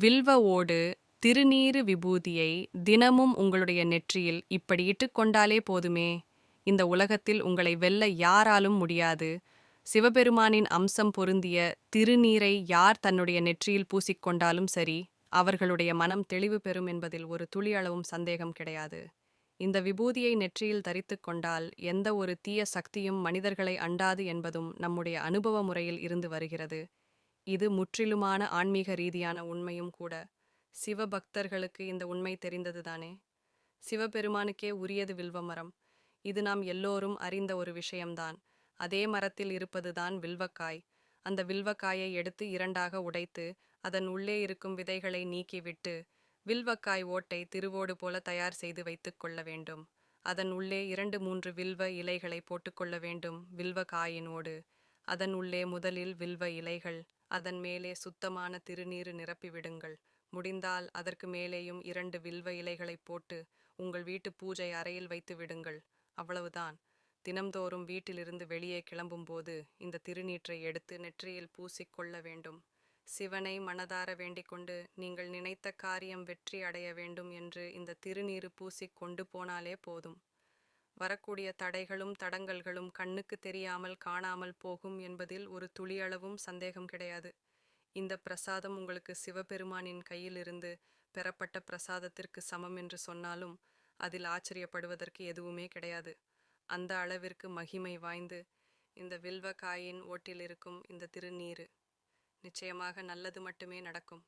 வில்வ ஓடு திருநீறு விபூதியை தினமும் உங்களுடைய நெற்றியில் இப்படி இட்டுக்கொண்டாலே போதுமே. இந்த உலகத்தில் உங்களை வெல்ல யாராலும் முடியாது. சிவபெருமானின் அம்சம் பொருந்திய திருநீரை யார் தன்னுடைய நெற்றியில் பூசிக்கொண்டாலும் சரி அவர்களுடைய மனம் தெளிவு பெறும் என்பதில் ஒரு துளி அளவும் சந்தேகம் கிடையாது. இந்த விபூதியை நெற்றியில் தரித்துக் கொண்டால் எந்த ஒரு தீய சக்தியும் மனிதர்களை அண்டாது என்பதும் நம்முடைய அனுபவ முறையில் இருந்து வருகிறது. இது முற்றிலுமான ஆன்மீக ரீதியான உண்மையும் கூட. சிவபக்தர்களுக்கு இந்த உண்மை தெரிந்ததுதானே? சிவபெருமானுக்கே உரியது வில்வமரம். இது நாம் எல்லோரும் அறிந்த ஒரு விஷயம்தான். அதே மரத்தில் இருப்பதுதான் வில்வக்காய். அந்த வில்வக்காயை எடுத்து இரண்டாக உடைத்து அதன் உள்ளே இருக்கும் விதைகளை நீக்கிவிட்டு வில்வக்காய் ஓட்டை திருவோடு போல தயார் செய்து வைத்துக் கொள்ள வேண்டும். அதன் உள்ளே இரண்டு மூன்று வில்வ இலைகளை போட்டுக்கொள்ள வேண்டும் வில்வ காயினோடு. அதன் உள்ளே முதலில் வில்வ இலைகள். அதன் மேலே சுத்தமான திருநீர் நிரப்பிவிடுங்கள். முடிந்தால் அதற்கு மேலேயும் இரண்டு வில்வ இலைகளை போட்டு உங்கள் வீட்டு பூஜை அறையில் வைத்து விடுங்கள். அவ்வளவுதான். தினம்தோறும் வீட்டிலிருந்து வெளியே கிளம்பும்போது இந்த திருநீற்றை எடுத்து நெற்றியில் பூசிக்கொள்ள வேண்டும். சிவனை மனதார வேண்டிக்கொண்டு நீங்கள் நினைத்த காரியம் வெற்றி அடைய வேண்டும் என்று இந்த திருநீறு பூசிக் கொண்டு போனாலே போதும். வரக்கூடிய தடைகளும் தடங்கல்களும் கண்ணுக்கு தெரியாமல் காணாமல் போகும் என்பதில் ஒரு துளியளவும் சந்தேகம் கிடையாது. இந்த பிரசாதம் உங்களுக்கு சிவபெருமானின் கையிலிருந்து பெறப்பட்ட பிரசாதத்திற்கு சமம் என்று சொன்னாலும் அதில் ஆச்சரியப்படுவதற்கு எதுவுமே கிடையாது. அந்த அளவிற்கு மகிமை வாய்ந்து இந்த வில்வ காயின் ஓட்டில் இருக்கும் இந்த திருநீரு நிச்சயமாக நல்லது மட்டுமே நடக்கும்.